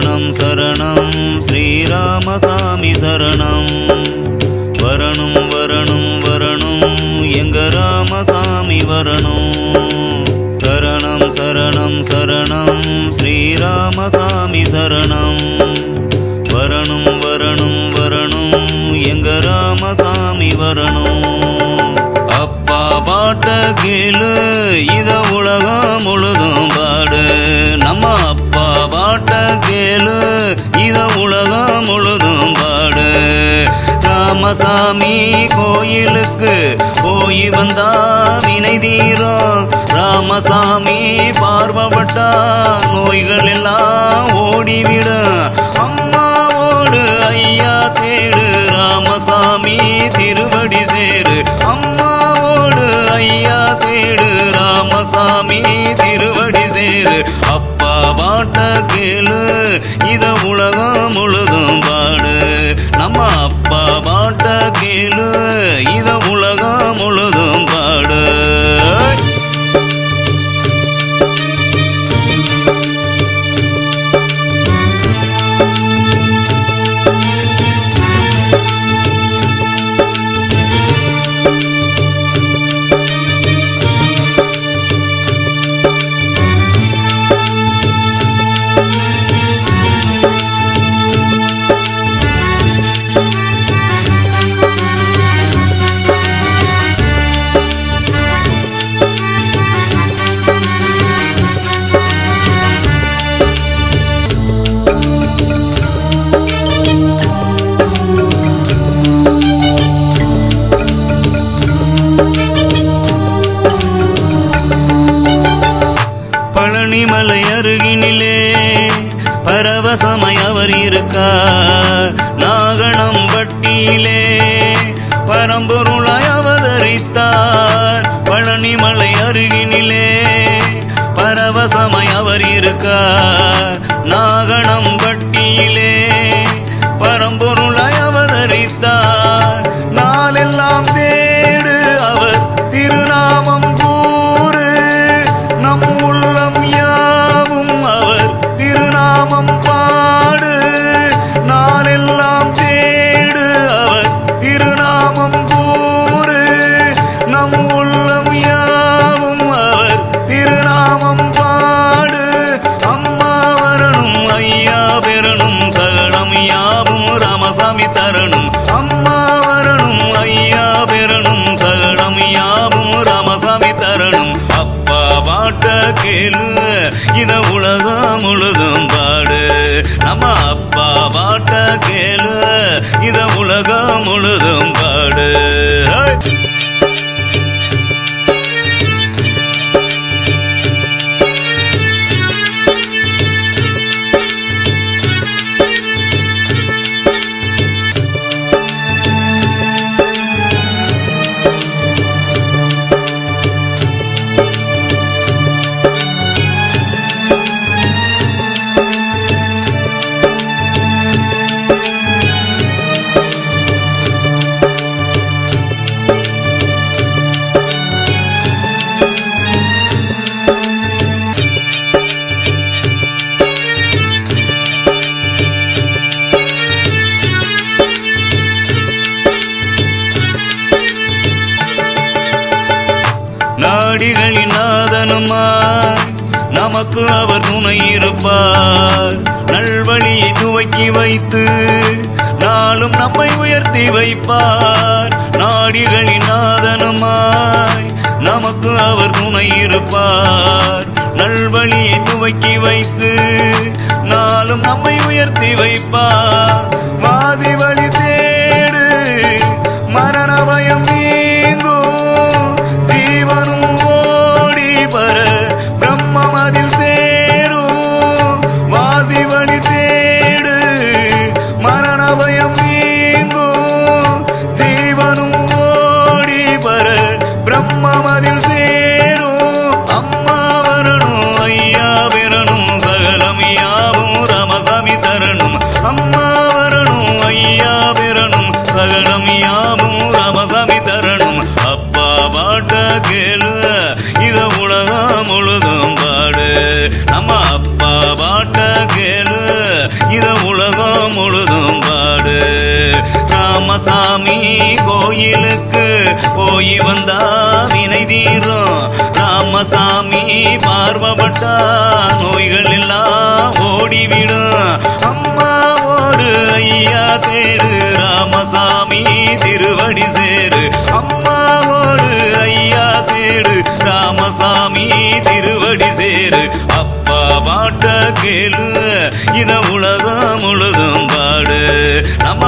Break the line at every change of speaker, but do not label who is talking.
சரணம் சரணம். ஸ்ரீராமசாமி சரணம். வரணும் வரணும் வரணும். எங்க ராமசாமி வரணும். சரணம் சரணம் சரணம். ஸ்ரீராமசாமி சரணம். வரணும் வரணும் வரணும். எங்க ராமசாமி வரணும். அப்பா பாட்ட கீழு இத உலகம் முழுதும் பாடு. கேளு. இத உலகம் முழுதும் பாடு. ராமசாமி கோயிலுக்கு போய் வந்தா வினை தீரும். ராமசாமி பார்வப்பட்டா நோய்கள் எல்லாம் ஓடிவிடும். கேளு. இத உலகம் முழுதும் அவர் இருக்கார். நாகணம் பட்டியிலே பரம்பொருளாய் அவதரித்தார். பழனிமலை அருகினிலே பரவசமாய் அவர் இருக்கார். நாகணம் பட்டியிலே பரம்பொருளாய் அவதரித்தார். சாமி தரணும். அம்மா வரணும் ஐயா பெறணும். சகலம் யாவும் ராமசாமி தரணும். அப்பா பாட்ட கேளு இத உலகம் முழுதும் பாடு. நம்ம அப்பா பாட்ட கேளு இத உலகம் முழுதும் பாடு. நாடிகளின் நாதனுமாய் நமக்கு அவர் துணை இருப்பார். நல்வழியை துவக்கி வைத்து நாளும் நம்மை உயர்த்தி வைப்பார். நாடிகளின் நாதனுமாய் நமக்கு அவர் துணை இருப்பார். நல்வழியை துவக்கி வைத்து நாளும் நம்மை உயர்த்தி வைப்பார். வாதி வழி பிரம்மம் அதில் சேரும். அம்மா வரணும் ஐயா பெறணும் சகலம் யாவும் ராமசாமி தரணும். அம்மா வரணும் ஐயா பெறணும் சகலம் யாவும் ராமசாமி தரணும். அப்பா பாட்ட கேளு இத உலகம் முழுதும் பாடு. நம்ம அப்பா பாட்ட கேளு இத உலகம் முழுதும் பாடு. ராமசாமி கோயிலுக்கு போய் வந்தா ராமசாமி பார்வப்பட்டா நோய்கள் எல்லாம் ஓடிவிடும் அம்மா ஓடு ஐயா தேடு ராமசாமி திருவடி சேரு. அம்மா ஓடு ஐயா தேடு ராமசாமி திருவடி சேரு. அப்பா பாட்ட கேளு இத உலகம் முழுதும் பாடு. நம்ம